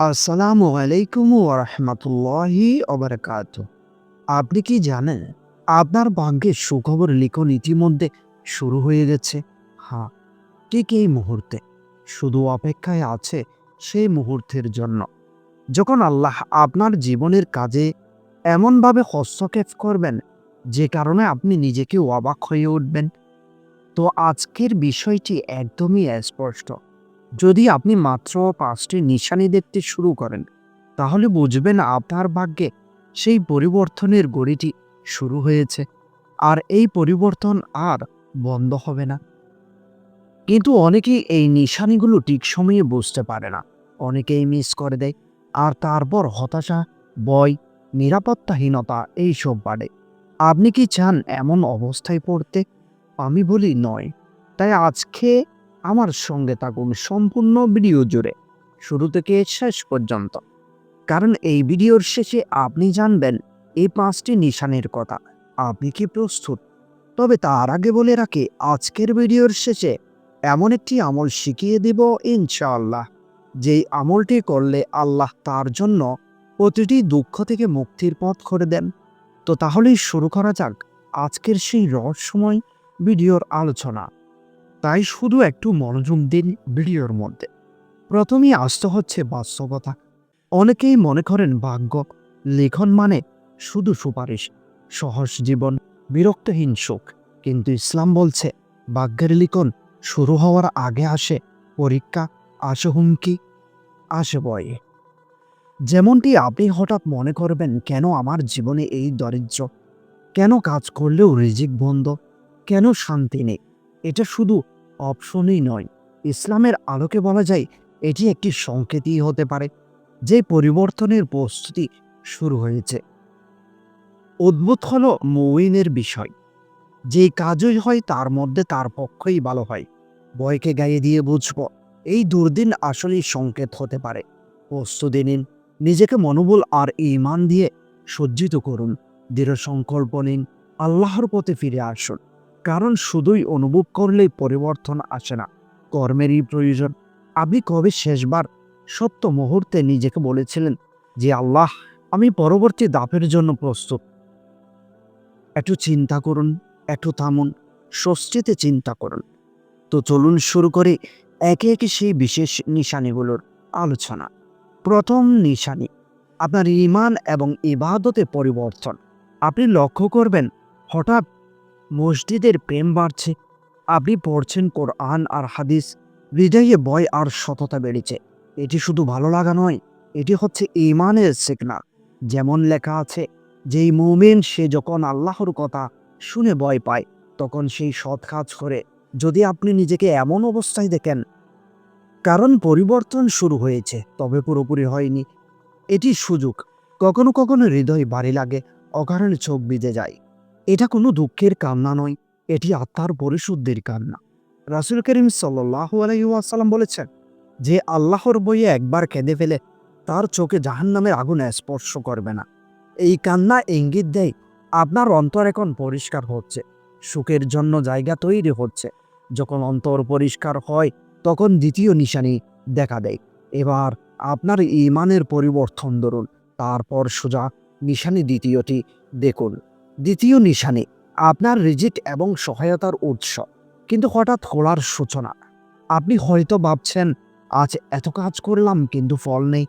আসসালামু আলাইকুম ওরহমতুল্লাহি ওবরাকাত আপনি কি জানেন, আপনার ভাগ্যে সুখবর লিখন ইতিমধ্যে শুরু হয়ে গেছে? হ্যাঁ ঠিক এই মুহূর্তে। শুধু অপেক্ষায় আছে সেই মুহূর্তের জন্য। যখন আল্লাহ আপনার জীবনের কাজে এমনভাবে হস্তক্ষেপ করবেন, যে কারণে আপনি নিজেকে অবাক হয়ে উঠবেন। তো আজকের বিষয়টি একদমই স্পষ্ট যদি আপনি মাত্র পাঁচটি নিশানি দেখতে শুরু করেন, তাহলে বুঝবেন আপনার ভাগ্যে সেই পরিবর্তনের গড়িটি শুরু হয়েছে, আর এই পরিবর্তন আর বন্ধ হবে না। কিন্তু অনেকেই এই নিশানিগুলো ঠিক সময়ে বুঝতে পারে না। অনেকেই মিস করে দেয়, আর তারপর হতাশা, ভয়, নিরাপত্তাহীনতা এইসব বাড়ে। আপনি কি চান এমন অবস্থায় পড়তে? আমি বলি নয়। তাই আজকে আমার সঙ্গে থাকুন সম্পূর্ণ ভিডিও জুড়ে। শুরু থেকে শেষ পর্যন্ত। কারণ এই ভিডিওর শেষে আপনি জানবেন এই পাঁচটি নিশানের কথা। আপনি কি প্রস্তুত? তবে তার আগে বলে রাখি, আজকের ভিডিওর শেষে এমন একটি আমল শিখিয়ে দেব ইনশাআল্লাহ। যেই আমলটি করলে আল্লাহ তার জন্য প্রতিটি দুঃখ থেকে মুক্তির পথ করে দেন। তো তাহলেই শুরু করা যাক আজকের সেই রহস্যময় ভিডিওর আলোচনা। তাই শুধু একটু মনোযোগ দিন ভিডিওর মধ্যে। প্রথমেই আসতে হচ্ছে বাস্তবতা। অনেকেই মনে করেন ভাগ্য, লেখন মানে শুধু সুপারিশ, সহজ জীবন, বিরক্তহীন সুখ। কিন্তু ইসলাম বলছে, ভাগ্যের লিখন শুরু হওয়ার আগে আসে পরীক্ষা, আসে হুমকি, আসে বয়ে যেমনটি আপনি হঠাৎ মনে করবেন, কেন আমার জীবনে এই দরিদ্র? কেন কাজ করলেও রিজিক বন্ধ? কেন শান্তি নেই? এটা শুধু অপশনই নয়। ইসলামের আলোকে বলা যায়, এটি একটি সংকেতই হতে পারে, যে পরিবর্তনের প্রস্তুতি শুরু হয়েছে। অদ্ভুত হল মৌইনের বিষয়। যে কাজই হয়, তার মধ্যে তার পক্ষই ভালো হয়। বয়কে গায়ে দিয়ে বুঝব, এই দুর্দিন আসলেই সংকেত হতে পারে। প্রস্তুতি নিন, নিজেকে মনোবল আর ইমান দিয়ে সজ্জিত করুন দৃঢ় সংকল্প নিন, আল্লাহর পথে ফিরে আসুন। কারণ শুধুই অনুভব করলেই পরিবর্তন আসে না। কর্মেরই প্রয়োজন। আপনি কবে শেষবার সত্য মুহূর্তে নিজেকে বলেছিলেন যে, আল্লাহ, আমি পরবর্তী দাপের জন্য প্রস্তুত একটু চিন্তা করুন, একটু থামুন, স্বস্তিতে চিন্তা করুন। তো চলুন শুরু করে একে একে সেই বিশেষ নিশানিগুলোর আলোচনা। প্রথম নিশানি, আপনার ইমান এবং ইবাদতে পরিবর্তন। আপনি লক্ষ্য করবেন, হঠাৎ মসজিদের প্রেম বাড়ছে। আপনি পড়ছেন কোরআন আর হাদিস। হৃদয়ে ভয় আর সততা বেড়েছে। এটি শুধু ভালো লাগা নয়, এটি হচ্ছে ইমানের সিগনাল যেমন লেখা আছে, যেই মুমিন, সে যখন আল্লাহর কথা শুনে ভয় পায়, তখন সেই সৎ কাজ করে। যদি আপনি নিজেকে এমন অবস্থায় দেখেন, কারণ পরিবর্তন শুরু হয়েছে, তবে পুরোপুরি হয়নি। এটি সুযোগ। কখনো কখনো হৃদয় বাড়ি লাগে, অকারণে চোখ বিঁধে যায়। এটা কোনো দুঃখের কান্না নয়, এটি আত্মার পরিশুদ্ধির কান্না। রাসুল করিম সাল্লাহ আলাইসাল্লাম বলেছেন, যে আল্লাহর বইয়ে একবার কেঁদে ফেলে, তার চোখে জাহান্নামের আগুন স্পর্শ করবে না। এই কান্না ইঙ্গিত দেয়, আপনার অন্তর এখন পরিষ্কার হচ্ছে, সুখের জন্য জায়গা তৈরি হচ্ছে। যখন অন্তর পরিষ্কার হয়, তখন দ্বিতীয় নিশানি দেখা দেয়। এবার আপনার ইমানের পরিবর্তন ধরুন, তারপর সোজা নিশানি দ্বিতীয়টি দেখুন। দ্বিতীয় নিশানি, আপনার রিজিক এবং সহায়তার উৎস। কিন্তু হঠাৎ খোলার সূচনা। আপনি হয়তো ভাবছেন, আজ এত কাজ করলাম, কিন্তু ফল নেই।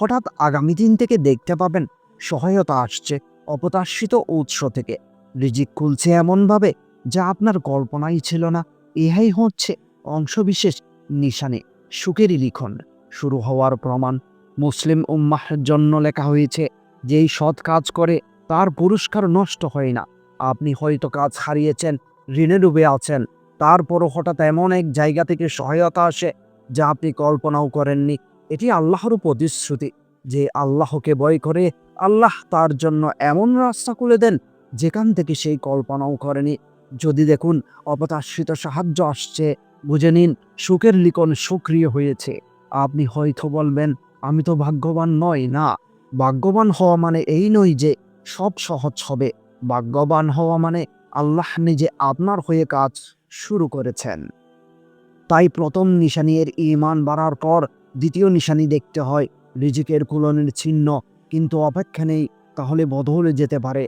হঠাৎ আগামী দিন থেকে দেখতে পাবেন, সহায়তা আসছে অপ্রত্যাশিত উৎস থেকে। রিজিক খুলছে এমনভাবে, যা আপনার কল্পনাই ছিল না। ইহাই হচ্ছে অংশবিশেষ নিশানে। সুখেরই লিখন। শুরু হওয়ার প্রমাণ মুসলিম উম্মাহের জন্য লেখা হয়েছে, যেই সৎ কাজ করে তার পুরস্কার নষ্ট হয় না। আপনি হয়তো কাজ হারিয়েছেন, ঋণে ডুবে আছেন। তারপরও হঠাৎ এমন এক জায়গা থেকে সহায়তা আসে যা আপনি কল্পনাও করেননি। এটি আল্লাহর প্রতিশ্রুতি যে আল্লাহকে ভয় করে, আল্লাহ তার জন্য এমন রাস্তা খুলে দেন যেখান থেকে সেই কল্পনাও করেনি। যদি দেখুন, অপতাশ্রিত সাহায্য আসছে। বুঝে নিন, সুখের লিখন সক্রিয় হয়েছে। আপনি হয়তো বলবেন, আমি তো ভাগ্যবান নই না। ভাগ্যবান হওয়া মানে এই নয় যে সব সহজ হবে। ভাগ্যবান হওয়া মানে আল্লাহ নিজে আপনার হয়ে কাজ শুরু করেছেন। তাই প্রথম নিশানি এর ইমান বাড়ার পর দ্বিতীয় নিশানি দেখতে হয়, রিজিকের কুলনের চিহ্ন কিন্তু অপেক্ষা নেই, তাহলে বদলে যেতে পারে।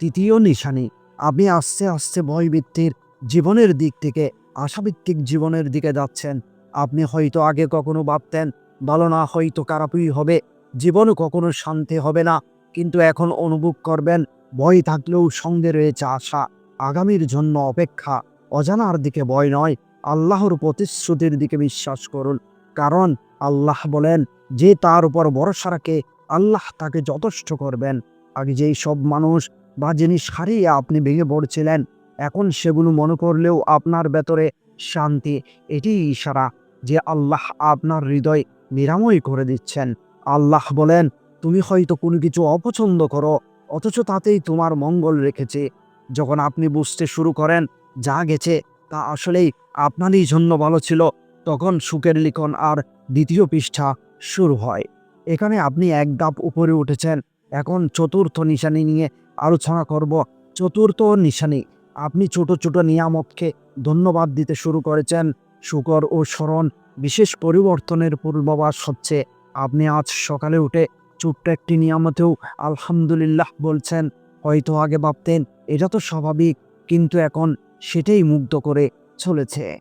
তৃতীয় নিশানি, আপনি আস্তে আস্তে ভয়বৃত্তির জীবনের দিক থেকে আশাভিত্তিক জীবনের দিকে যাচ্ছেন। আপনি হয়তো আগে কখনো ভাবতেন, ভালো না হয়তো খারাপই হবে জীবনও কখনো শান্তি হবে না। কিন্তু এখন অনুভব করবেন, ভয় থাকলেও সঙ্গে রয়েছে আশা। আগামীর জন্য অপেক্ষা, অজানার দিকে ভয় নয়, আল্লাহর প্রতিশ্রুতির দিকে বিশ্বাস করুন। কারণ আল্লাহ বলেন, যে তার উপর ভরসা রাখে, আল্লাহ তাকে যথেষ্ট করবেন। আগে যেই সব মানুষ বা জিনিস হারিয়ে আপনি ভেঙে পড়ছিলেন, এখন সেগুলো মনে করলেও আপনার ভেতরে শান্তি। এটি ইশারা যে আল্লাহ আপনার হৃদয় নিরাময় করে দিচ্ছেন। আল্লাহ বলেন তুমি হয়তো কোনো কিছু অপছন্দ করো, অথচ তাতেই তোমার মঙ্গল রেখেছে। যখন আপনি বুঝতে শুরু করেন যা গেছে তা আসলেই আপনারই জন্য ভালো ছিল, তখন সুখের লিখন আর দ্বিতীয় পৃষ্ঠা শুরু হয়। এখানে আপনি এক ধাপ উপরে উঠেছেন, এখন চতুর্থ নিশানি নিয়ে আলোচনা করব। চতুর্থ নিশানি, আপনি ছোট ছোট নিয়ামতকে ধন্যবাদ দিতে শুরু করেছেন। শুকর ও স্মরণ বিশেষ পরিবর্তনের পূর্বাভাস হচ্ছে, আপনি আজ সকালে উঠে ছোট্ট একটি নিয়ামতেও আলহামদুলিল্লাহ বলছেন। হয়তো আগে ভাবতেন, এটা তো স্বাভাবিক, কিন্তু এখন সেটাই মুগ্ধ করে চলেছে।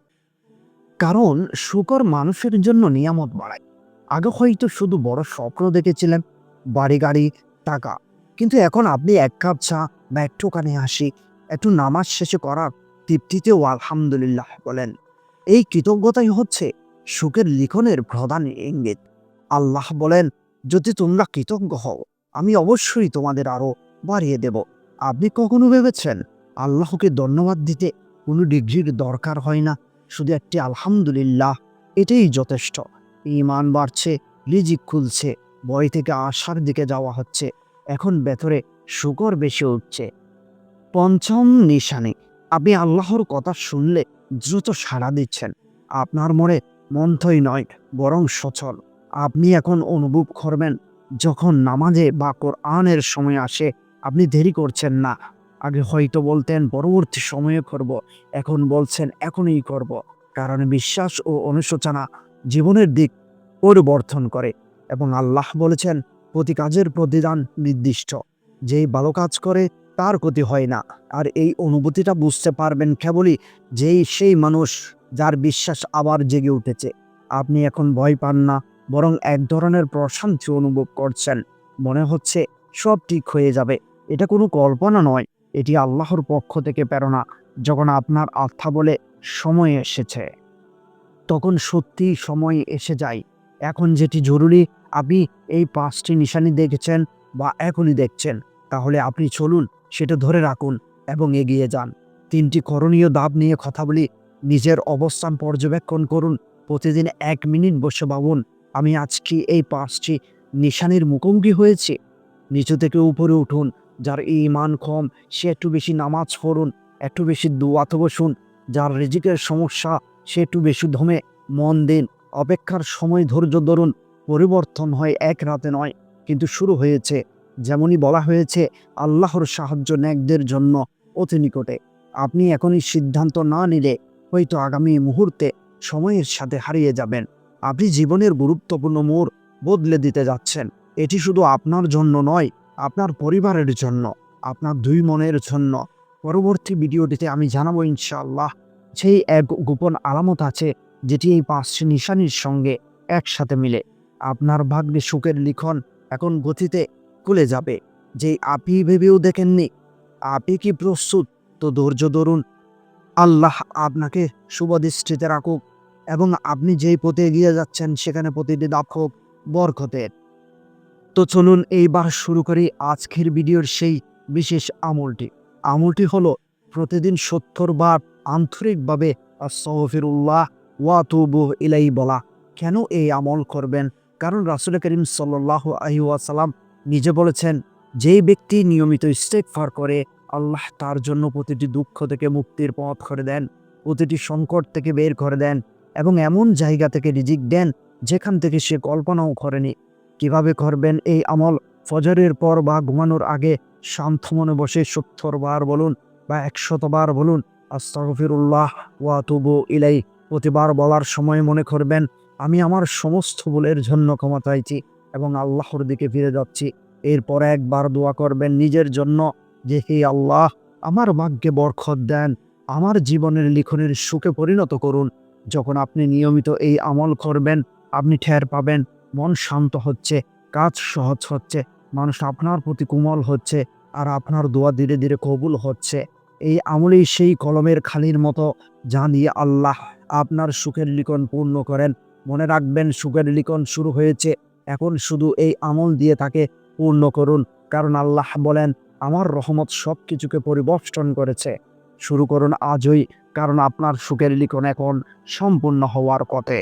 কারণ শুকর মানুষের জন্য নিয়ামত বাড়ায়। আগে হয়তো শুধু বড় স্বপ্ন দেখেছিলেন, বাড়ি গাড়ি, টাকা। কিন্তু এখন আপনি এক কাপ চা বা একটুখানি হাসি, একটু নামাজ শেষে করার তৃপ্তিতেও আলহামদুলিল্লাহ বলেন। এই কৃতজ্ঞতাই হচ্ছে সুখের লিখনের প্রধান ইঙ্গিত। আল্লাহ বলেন যদি তোমরা কৃতজ্ঞ হও, আমি অবশ্যই তোমাদের আরও বাড়িয়ে দেব। আপনি কখনো ভেবেছেন আল্লাহকে ধন্যবাদ দিতে কোনো ডিগ্রির দরকার হয় না? শুধু একটি আলহামদুলিল্লাহ, এটাই যথেষ্ট। ইমান বাড়ছে, রিজিক খুলছে, ভয় থেকে আশার দিকে যাওয়া হচ্ছে, এখন ভেতরে শুকর বেশি উঠছে। পঞ্চম নিশানে, আপনি আল্লাহর কথা শুনলে দ্রুত সাড়া দিচ্ছেন। আপনার মনে মন্থই নয়, বরং সচল। আপনি এখন অনুভব করবেন, যখন নামাজে বা কোরআনের সময় আসে, আপনি দেরি করছেন না। আগে হয়তো বলতেন, পরবর্তী সময়ে করব, এখন বলছেন, এখনই করব। কারণ বিশ্বাস ও অনুশোচনা জীবনের দিক পরিবর্তন করে এবং আল্লাহ বলেছেন, প্রতি কাজের প্রতিদান নির্দিষ্ট। যেই ভালো কাজ করে, তার ক্ষতি হয় না। আর এই অনুভূতিটা বুঝতে পারবেন কেবলই যেই সেই মানুষ যার বিশ্বাস আবার জেগে উঠেছে। আপনি এখন ভয় পান না বরং এক ধরনের প্রশান্তি অনুভব করছেন। মনে হচ্ছে সব ঠিক হয়ে যাবে। এটা কোনো কল্পনা নয়। এটি আল্লাহর পক্ষ থেকে প্রেরণা। যখন আপনার আস্থা বলে, সময় এসেছে। তখন সত্যি সময় এসে যায়। এখন যেটি জরুরি, আপনি এই পাঁচটি নিশানি দেখেছেন বা এখনই দেখছেন। তাহলে আপনি চলুন, সেটা ধরে রাখুন এবং এগিয়ে যান। তিনটি করণীয় দাব নিয়ে কথা বলি। নিজের অবস্থান পর্যবেক্ষণ করুন। প্রতিদিন এক মিনিট বসে ভাবুন আমি আজকে এই পাঁচটি নিশানির মুখোমুখি হয়েছি। নিচু থেকে উপরে উঠুন, যার ইমান কম, সে একটু বেশি নামাজ পড়ুন, একটু বেশি দোয়াতে বসুন যার রিজিকের সমস্যা, সে একটু বেশি ধমে, মন দিন। অপেক্ষার সময় ধৈর্য ধরুন, পরিবর্তন হয় এক রাতে নয়, কিন্তু শুরু হয়েছে। যেমনই বলা হয়েছে, আল্লাহর সাহায্য ন্যাকদের জন্য অতি নিকটে। আপনি এখনই সিদ্ধান্ত না নিলে হয়তো আগামী মুহূর্তে সময়ের সাথে হারিয়ে যাবেন। আপনি জীবনের গুরুত্বপূর্ণ মোড় বদলে দিতে যাচ্ছেন। এটি শুধু আপনার জন্য নয়, আপনার পরিবারের জন্য, আপনার দুই মনের জন্য। পরবর্তী ভিডিওটিতে আমি জানাব ইনশাআল্লাহ, সেই এক গোপন আলামত আছে যেটি এই পাঁচটি নিশানির সঙ্গে একসাথে মিলে। আপনার ভাগ্যে সুখের লিখন এখন গতিতে খুলে যাবে, যে আপনি ভেবেও দেখেননি। আপনি কি প্রস্তুত? তো ধৈর্য ধরুন। আল্লাহ আপনাকে শুভদৃষ্টিতে রাখুক। এবং আপনি যেই পথে এগিয়ে যাচ্ছেন, সেখানে প্রতিটি হোক বরকতের। তো চলুন এইবার শুরু করি আজকের ভিডিওর সেই বিশেষ আমলটি। আমলটি হলো, প্রতিদিন সত্তর বার আন্তরিকভাবে আস্তফিরুল্লাহ ওয়াতুবু ইলাই বলা। কেন এই আমল করবেন? কারণ রাসুল করিম সাল্লাহ আহিউসালাম নিজে বলেছেন, যেই ব্যক্তি নিয়মিত ইস্তেকফার করে, আল্লাহ তার জন্য প্রতিটি দুঃখ থেকে মুক্তির পথ করে দেন, প্রতিটি সংকট থেকে বের করে দেন এবং এমন জায়গা থেকে রিজিক দেন যেখান থেকে সে কল্পনাও করেনি। কীভাবে করবেন এই আমল? ফজরের পর বা ঘুমানোর আগে শান্ত মনে বসে সত্তর বার বলুন বা একশতবার বলুন আস্তফিরুল্লাহ ওয়াতুবু ইলাই প্রতিবার বলার সময় মনে করবেন, আমি আমার সমস্ত ভুলের জন্য ক্ষমা চাইছি এবং আল্লাহর দিকে ফিরে যাচ্ছি। এরপর একবার দোয়া করবেন নিজের জন্য যে, হে আল্লাহ, আমার ভাগ্যে বরখত দেন, আমার জীবনের লিখনের সুখে পরিণত করুন। যখন আপনি নিয়মিত এই আমল করবেন, আপনি ঠের পাবেন, মন শান্ত হচ্ছে, কাজ সহজ হচ্ছে, মানুষ আপনার প্রতি কোমল হচ্ছে আর আপনার দোয়া ধীরে ধীরে কবুল হচ্ছে। এই আমলেই সেই কলমের খালির মতো যা নিয়ে আল্লাহ আপনার সুখের লিখন পূর্ণ করেন। মনে রাখবেন, সুখের লিখন শুরু হয়েছে। এখন শুধু এই আমল দিয়ে তাকে পূর্ণ করুন। কারণ আল্লাহ বলেন, আমার রহমত সব কিছুকে পরিবর্তন করেছে। শুরু করুন আজই। কারণ আপনার সুখের লিখন এখন সম্পূর্ণ হওয়ার পথে।